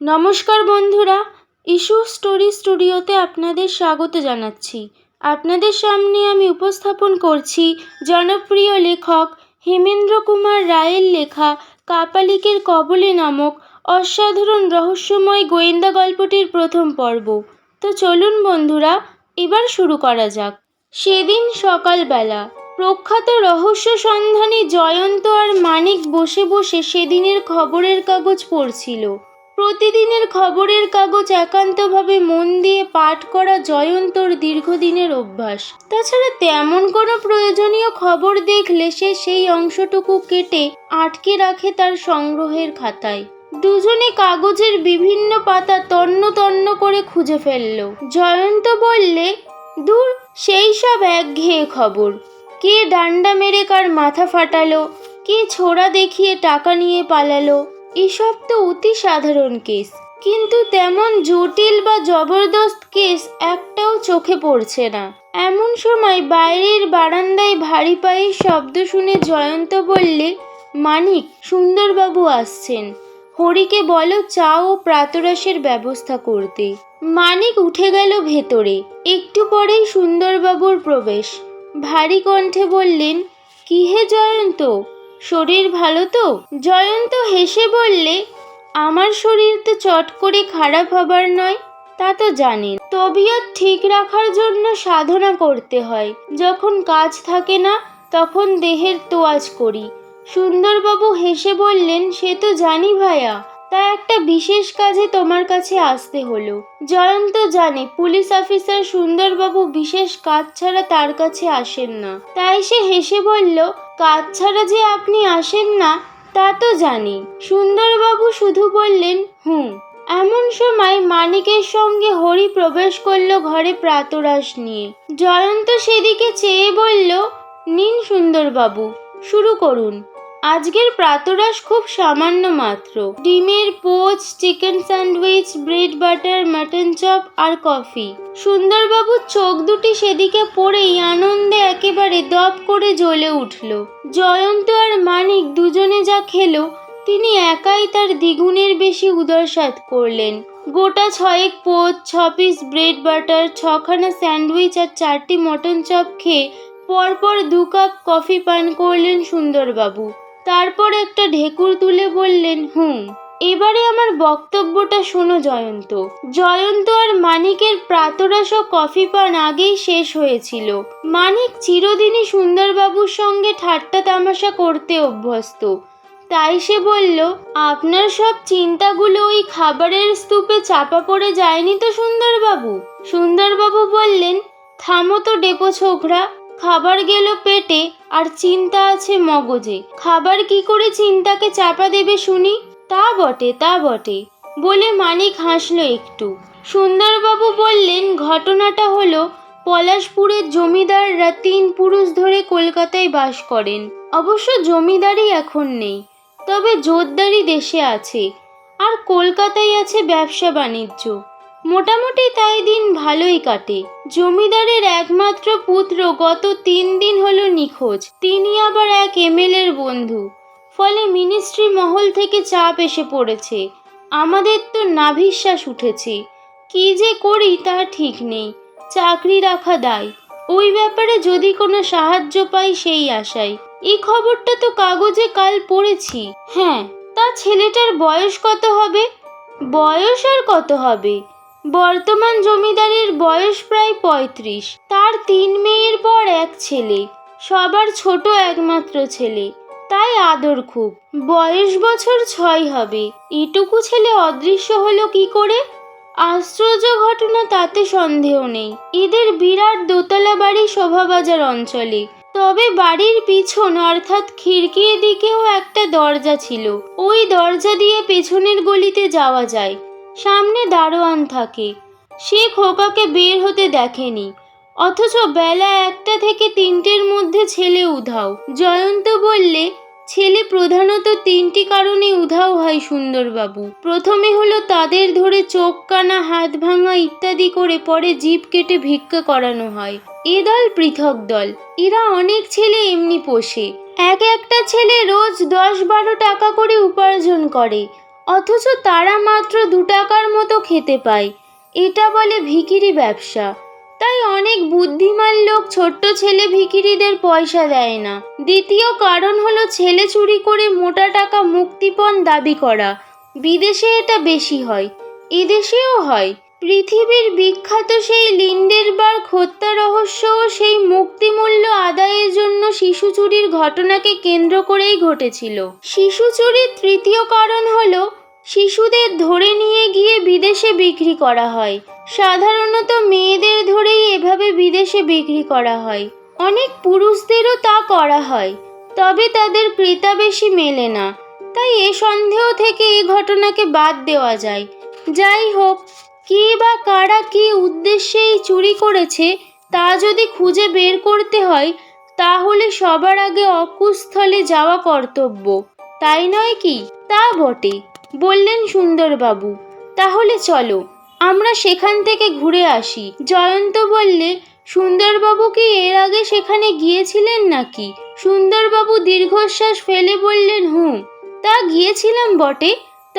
নমস্কার বন্ধুরা issue story স্টুডিওতে আপনাদের স্বাগত জানাচ্ছি। আপনাদের সামনে আমি উপস্থাপন করছি জনপ্রিয় লেখক হেমেন্দ্র কুমার রায়ের লেখা কাপালিকের কবলে নামক অসাধারণ রহস্যময় গোয়েন্দা গল্পটির প্রথম পর্ব। তো চলুন বন্ধুরা, এবার শুরু করা যাক। সেদিন সকালবেলা প্রখ্যাত রহস্য সন্ধানী জয়ন্ত আর মানিক বসে বসে সেদিনের খবরের কাগজ পড়ছিল। প্রতিদিনের খবরের কাগজ একান্তভাবে মন দিয়ে পাঠ করা জয়ন্তর দীর্ঘদিনের অভ্যাস। তাছাড়া তেমন কোনো প্রয়োজনীয় খবর দেখলে সে সেই অংশটুকু কেটে আটকে রাখে তার সংগ্রহের খাতায়। দুজনে কাগজের বিভিন্ন পাতা তন্ন তন্ন করে খুঁজে ফেলল। জয়ন্ত বললে, দূর, সেই সব একঘেয়ে খবর। কে ডান্ডা মেরে কার মাথা ফাটালো? কে ছোড়া দেখিয়ে টাকা নিয়ে পালালো? এসব তো অতি সাধারণ কেস। কিন্তু তেমন জটিল বা জবরদস্ত কেস একটাও চোখে পড়ছে না। এমন সময় বাইরের বারান্দায় ভারী পায়ের শব্দ শুনে জয়ন্ত বললে, মানিক, সুন্দরবাবু আসছেন। হরিকে বলো চা ও প্রাতরাসের ব্যবস্থা করতে। মানিক উঠে গেল ভেতরে। একটু পরেই সুন্দরবাবুর প্রবেশ। ভারী কণ্ঠে বললেন, কি হে জয়ন্ত? শরীর ভালো তো? জয়ন্ত হেসে বললে, আমার শরীর তো চট করে খারাপ হবার নয়, তা তো জানেন। তবিয়ত ঠিক রাখার জন্য সাধনা করতে হয়। যখন কাজ থাকে না, তখন দেহের তোয়াজ করি। সুন্দরবাবু হেসে বললেন, সে তো জানি ভাইয়া তা একটা বিশেষ কাজে তোমার কাছে আসতে হলো। জয়ন্ত জানে পুলিশ অফিসার সুন্দরবাবু বিশেষ কাজ ছাড়া তার কাছে আসেন না। তাই সে হেসে বলল, কাজ ছাড়া যে আপনি আসেন না, তা তো জানি। সুন্দরবাবু শুধু বললেন, হুম। এমন সময় মানিকের সঙ্গে হরি প্রবেশ করল ঘরে প্রাতরাশ নিয়ে। জয়ন্ত সেদিকে চেয়ে বলল, নিন সুন্দরবাবু, শুরু করুন। আজকের প্রাতরাশ খুব সামান্য মাত্র। ডিমের poach, chicken sandwich, bread butter, mutton chop আর কফি। সুন্দরবাবুর চোখ দুটি সেদিকে পড়েই আনন্দে একেবারে দপ করে জ্বলে উঠল। জয়ন্ত আর মানিক দুজনে যা খেলো, তিনি একাই তার দ্বিগুণের বেশি উদরসাদ করলেন। গোটা ছয়েক পোচ, ছ পিস ব্রেড বাটার, ছখানা স্যান্ডউইচ আর চারটি মটন চপ খেয়ে পরপর দু কাপ কফি পান করলেন সুন্দরবাবু। তারপর একটা ঢেকুর তুলে বললেন, হুম, এবারে আমার বক্তব্যটা শোনো জয়ন্ত। জয়ন্ত আর মানিকের প্রাতরাশ ও কফি পান আগেই শেষ হয়েছিল। মানিক চিরদিনই সুন্দরবাবুর সঙ্গে ঠাট্টা তামাশা করতে অভ্যস্ত। তাই সে বলল, আপনার সব চিন্তাগুলো ওই খাবারের স্তূপে চাপা পড়ে যায়নি তো সুন্দরবাবু? সুন্দরবাবু বললেন, থামো তো ডেপো ছোকরা, খাবার গেল পেটে আর চিন্তা আছে মগজে। খাবার কি করে চিন্তাকে চাপা দেবে শুনি? তা বটে তা বটে, বলে মানিক হাসলো একটু। সুন্দরবাবু বললেন, ঘটনাটা হলো পলাশপুরের জমিদাররা তিন পুরুষ ধরে কলকাতায় বাস করেন। অবশ্য জমিদারি এখন নেই, তবে জোরদারি দেশে আছে। আর কলকাতায় আছে ব্যবসা বাণিজ্য মোটামুটি তাই দিন ভালোই কাটে। জমিদারের একমাত্র পুত্র গত তিন দিন হলো নিখোঁজ। তিনি আবার এক এমএলএর বন্ধু। ফলে মিনিস্ট্রি মহল থেকে চাপ এসে পড়েছে। আমাদের তো নাভিশ্বাস উঠেছে। কি যে করি তা ঠিক নেই। চাকরি রাখা দায়। ওই ব্যাপারে যদি কোনো সাহায্য পাই সেই আশায়। এই খবরটা তো কাগজে কাল পড়েছি। হ্যাঁ তা ছেলেটার বয়স কত হবে? বয়স আর কত হবে? বর্তমান জমিদারের বয়স প্রায় পঁয়ত্রিশ। তার তিন মেয়ের পর এক ছেলে, সবার ছোট একমাত্র ছেলে। তাই আদর খুব। বয়স বছর ছয় হবে। এটুকু ছেলে অদৃশ্য হলো কি করে? আশ্চর্য ঘটনা তাতে সন্দেহ নেই। এদের বিরাট দোতলা বাড়ি শোভাবাজার অঞ্চলে। তবে বাড়ির পিছন অর্থাৎ খিড়কির দিকেও একটা দরজা ছিল। ওই দরজা দিয়ে পেছনের গলিতে যাওয়া যায়। সামনে দারোয়ান থাকে। সে খোকাকে বের হতে দেখেনি। অথচ বেলা একটা থেকে তিনটের মধ্যে ছেলে উধাও। জয়ন্ত বললে, ছেলে প্রধানত তিনটি কারণে উধাও হয়, সুন্দরবাবু। প্রথমে হলো তাদের ধরে চোখ, কানা, হাত ভাঙা ইত্যাদি করে পরে জিভ কেটে ভিক্ষা করানো হয়। এ দল পৃথক দল। এরা অনেক ছেলে এমনি পোষে। এক একটা ছেলে রোজ দশ বারো টাকা করে উপার্জন করে। অথচ তারা মাত্র দু টাকার মতো খেতে পায়। এটা বলে ভিকিরি ব্যবসা। তাই অনেক বুদ্ধিমান লোক ছোট্ট ছেলে ভিকিরিদের পয়সা দেয় না। দ্বিতীয় কারণ হলো ছেলে চুরি করে মোটা টাকা মুক্তিপণ দাবি করা। বিদেশে এটা বেশি হয়। এদেশেও হয়। পৃথিবীর বিখ্যাত সেই লিন্ডেরবার্গ হত্যা রহস্য ও সেই মুক্তিমূল্য আদায়ের জন্য শিশু চুরির ঘটনাকে কেন্দ্র করেই ঘটেছিল। শিশু চুরির তৃতীয় কারণ হল, শিশুদের ধরে নিয়ে গিয়ে বিদেশে বিক্রি করা হয়। সাধারণত মেয়েদের ধরেই এভাবে বিদেশে বিক্রি করা হয়। অনেক পুরুষদেরও তা করা হয়, তবে তাদের ক্রেতা বেশি মেলে না। তাই এ সন্দেহ থেকে এ ঘটনাকে বাদ দেওয়া যায়। যাই হোক কে বা কারা কী উদ্দেশ্যে এই চুরি করেছে তা যদি খুঁজে বের করতে হয়, তাহলে সবার আগে অকুস্থলে যাওয়া কর্তব্য। তাই নয় কি? তা বটে, বললেন সুন্দরবাবু। তাহলে চলো, আমরা সেখান থেকে ঘুরে আসি। জয়ন্ত বললে, সুন্দরবাবু কি এর আগে সেখানে গিয়েছিলেন নাকি? সুন্দরবাবু দীর্ঘশ্বাস ফেলে বললেন হুম তা গিয়েছিলাম বটে।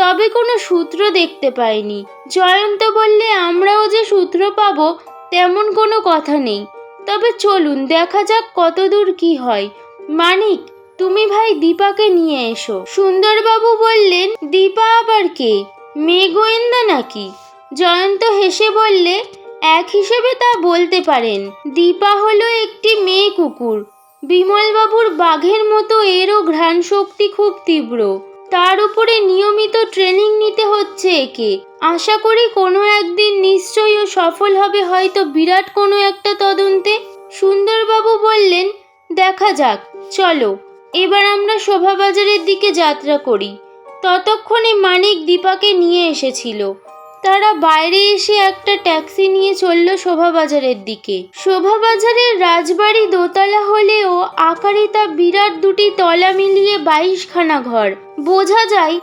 তবে কোনো সূত্র দেখতে পাইনি। জয়ন্ত বললে, আমরাও যে সূত্র পাবো, তেমন কোনো কথা নেই। তবে চলুন, দেখা যাক কতদূর কি হয়। মানিক, তুমি ভাই দীপাকে নিয়ে এসো। সুন্দরবাবু বললেন, দীপা আবার কে? মেয়ে গোয়েন্দা নাকি? জয়ন্ত হেসে বললে, এক হিসেবে তা বলতে পারেন। দীপা হলো একটি মেয়ে কুকুর। বিমলবাবুর বাঘের মতো এরও ঘ্রাণ শক্তি খুব তীব্র। তার উপরে নিয়মিত ট্রেনিং নিতে হচ্ছে একে। আশা করি কোনো একদিন নিশ্চয়ই ও সফল হবে হয়তো বিরাট কোনো একটা তদন্তে। সুন্দরবাবু বললেন, দেখা যাক, চলো। এবার আমরা শোভাবাজারের দিকে যাত্রা করি। ততক্ষণে মানিক দীপাকে নিয়ে এসেছিল। তারা বাইরে এসে একটা ট্যাক্সি নিয়ে চলল শোভাবাজারের দিকে। শোভাবাজারের রাজবাড়ি দোতলা হলেও আকারে তা বিরাট দুটি তলা মিলিয়ে বাইশখানা ঘর। বোঝা যায়,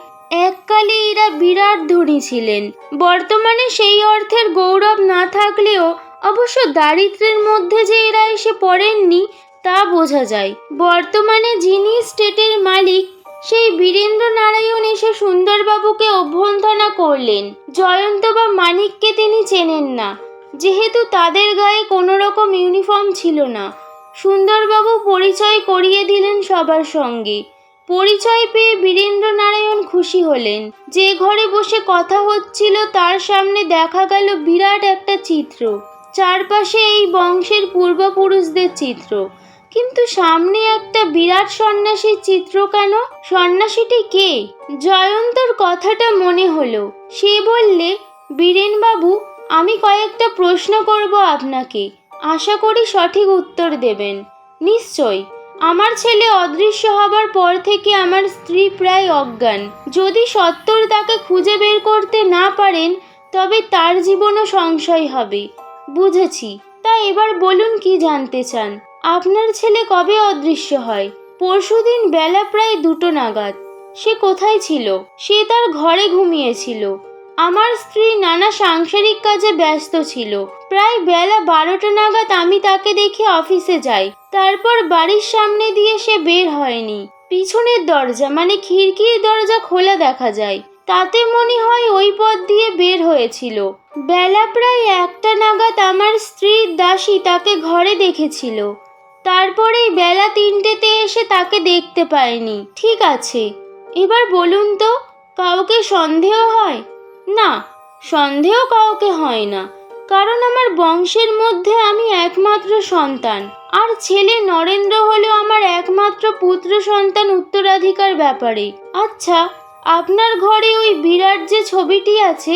এককালে এরা বিরাট ধনী ছিলেন। বর্তমানে সেই অর্থের গৌরব না থাকলেও অবশ্য দারিদ্র্যের মধ্যে যে এরা এসে পড়েননি, তা বোঝা যায়। বর্তমানে যিনি স্টেটের মালিক সেই বীরেন্দ্র নারায়ণ এসে সুন্দরবাবুকে অভ্যর্থনা করলেন। জয়ন্ত বা মানিককে তিনি চেনেন না। যেহেতু তাদের গায়ে কোনো রকম ইউনিফর্ম ছিল না। সুন্দরবাবু পরিচয় করিয়ে দিলেন সবার সঙ্গে। পরিচয় পেয়ে বীরেন্দ্র নারায়ণ খুশি হলেন। যে ঘরে বসে কথা হচ্ছিল তার সামনে দেখা গেল বিরাট একটা চিত্র। চারপাশে এই বংশের পূর্বপুরুষদের চিত্র। কিন্তু সামনে একটা বিরাট সন্ন্যাসীর চিত্র কেন? সন্ন্যাসীটি কে? জয়ন্তর কথাটা মনে হলো। সে বললে, বীরেনবাবু, আমি কয়েকটা প্রশ্ন করব আপনাকে। আশা করি সঠিক উত্তর দেবেন। নিশ্চয়, আমার ছেলে অদৃশ্য হবার পর থেকে আমার স্ত্রী প্রায় অজ্ঞান। যদি সত্তর তাকে খুঁজে বের করতে না পারেন, তবে তার জীবনও সংশয় হবে। বুঝেছি। তা এবার বলুন কি জানতে চান? আপনার ছেলে কবে অদৃশ্য হয়? পরশুদিন বেলা প্রায় দুটো নাগাদ। সে কোথায় ছিল? সে তার ঘরে ঘুমিয়েছিল। আমার স্ত্রী নানা সাংসারিক কাজে ব্যস্ত ছিল। প্রায় বেলা বারোটা নাগাদ আমি তাকে দেখে অফিসে যাই। তারপর বাড়ির সামনে দিয়ে সে বের হয়নি। পিছনের দরজা মানে খিড়কির দরজা খোলা দেখা যায়। তাতে মনে হয় ওই পথ দিয়ে বের হয়েছিল। বেলা প্রায় একটা নাগাদ আমার স্ত্রীর দাসী তাকে ঘরে দেখেছিল। তারপরেই বেলা তিনটেতে এসে তাকে দেখতে পায়নি ঠিক আছে, এবার বলুন তো, কাউকে সন্দেহ হয়? না, সন্দেহ কাউকে হয় না, কারণ আমার বংশের মধ্যে আমি একমাত্র সন্তান। আর ছেলে নরেন্দ্র হলো আমার একমাত্র পুত্র সন্তান উত্তরাধিকার ব্যাপারে। আচ্ছা আপনার ঘরে ওই বিরাট যে ছবিটি আছে,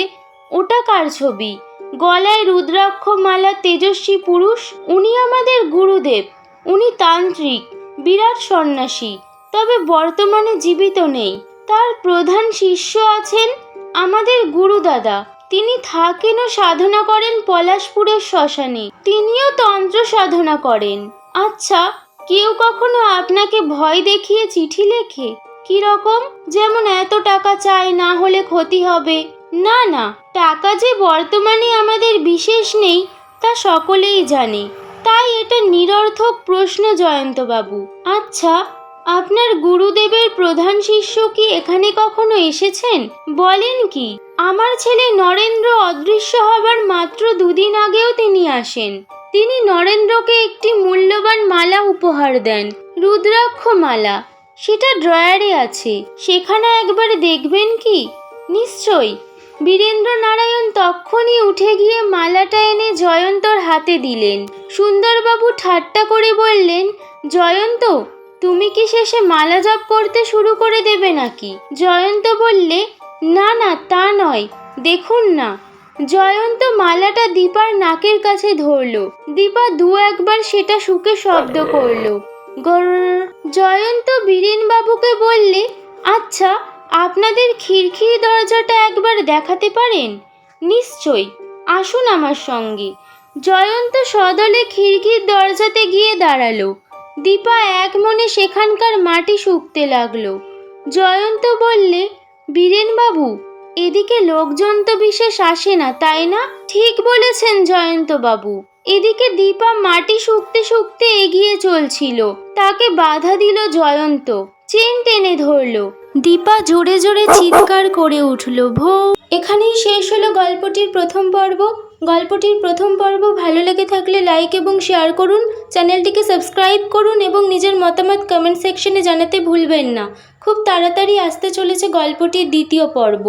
ওটা কার ছবি? গলায় রুদ্রাক্ষ মালা তেজস্বী পুরুষ, উনি আমাদের গুরুদেব। উনি তান্ত্রিক, বিরাট সন্ন্যাসী, তবে বর্তমানে জীবিত নেই। তার প্রধান শিষ্য আছেন আমাদের গুরুদাদা তিনি থাকেন ও সাধনা করেন পলাশপুরের শ্মশানে। তিনিও তন্ত্র সাধনা করেন। আচ্ছা কেউ কখনো আপনাকে ভয় দেখিয়ে চিঠি লেখে? কি রকম? যেমন এত টাকা চাই, না হলে ক্ষতি হবে। না না, টাকা যে বর্তমানে আমাদের বিশেষ নেই, তা সকলেই জানে। তাই এটা নিরর্থক প্রশ্ন, জয়ন্তবাবু। আচ্ছা আপনার গুরুদেবের প্রধান শিষ্য কি এখানে কখনো এসেছেন? বলেন কি, আমার ছেলে নরেন্দ্র অদৃশ্য হবার মাত্র দুদিন আগেও তিনি আসেন। তিনি নরেন্দ্রকে একটি মূল্যবান মালা উপহার দেন রুদ্রাক্ষ মালা সেটা ড্রয়ারে আছে, সেখানে একবার দেখবেন কি? নিশ্চয়ই। বীরেন্দ্র নারায়ণ তক্ষুনি উঠে গিয়ে মালাটা এনে জয়ন্তর হাতে দিলেন। সুন্দরবাবু ঠাট্টা করে বললেন, জয়ন্ত, তুমি কি শেষে মালা জপ করতে শুরু করে দেবে নাকি? জয়ন্ত বললে, না না, তা নয়, দেখুন না। জয়ন্ত মালাটা দীপার নাকের কাছে ধরলো। দীপা দু একবার সেটা শুকে শব্দ করল। জয়ন্ত বীরেনবাবুকে বললে আচ্ছা আপনাদের খিড়খিড় দরজাটা একবার দেখাতে পারেন? নিশ্চয়ই। আসুন আমার সঙ্গে। জয়ন্ত সদলে খিড়কির দরজাতে গিয়ে দাঁড়াল। দীপা এক মনে সেখানকার মাটি শুকতে লাগল। জয়ন্ত বললে বীরেনবাবু এদিকে লোকজন তো বিশেষ আসে না, তাই না? ঠিক বলেছেন জয়ন্তবাবু এদিকে দীপা মাটি শুকতে শুকতে এগিয়ে চলছিল। তাকে বাধা দিল জয়ন্ত। চেন টেনে ধরলো। দীপা জোরে জোরে চিৎকার করে উঠল, ভো এখানেই শেষ হলো গল্পটির প্রথম পর্ব। গল্পটির প্রথম পর্ব ভালো লেগে থাকলে লাইক এবং শেয়ার করুন, চ্যানেলটিকে সাবস্ক্রাইব করুন এবং নিজের মতামত কমেন্ট সেকশনে জানাতে ভুলবেন না। খুব তাড়াতাড়ি আসতে চলেছে গল্পটির দ্বিতীয় পর্ব।